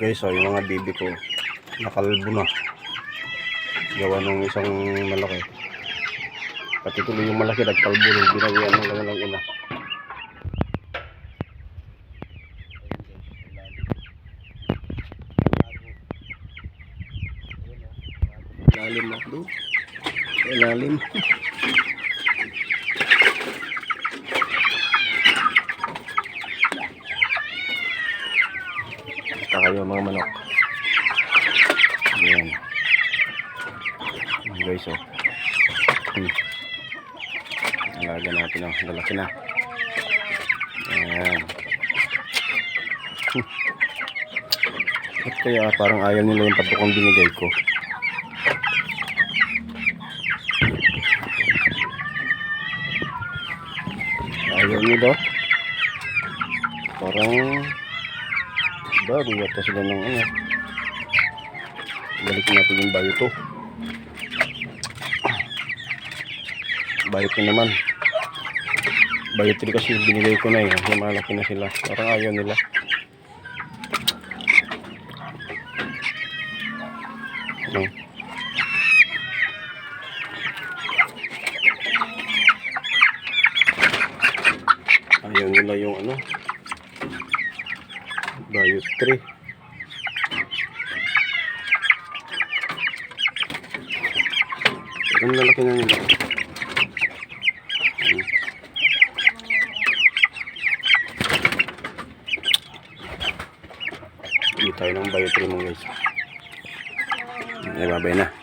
Guys, oh, yung mga bibi ko, nakalbo na. Gawa ng isang malaki. Pati tuloy yung malaki, nagkalbo rin. Binawian ng lang ng ina. Lalim na doon. Lalim. Kayo mga manok. Ayan. Ayan guys oh. Hmm. Alaga natin oh. Lalaki na. Ayan. Hmm. Ba't kaya parang ayaw nila yung patukong binigay ko? Ayaw nila. Parang bago yata sila ng ano. Balik natin yung bayo to. Bayo ko naman. Bayo 3 kasi binigay ko na eh. Yung malaki na sila. Parang ayaw nila. Ano? Ayaw nila yung ano. Bayo 3. Ang lalaki na nila. Hindi tayo ng bayo 3 mo guys. Ay, babay na.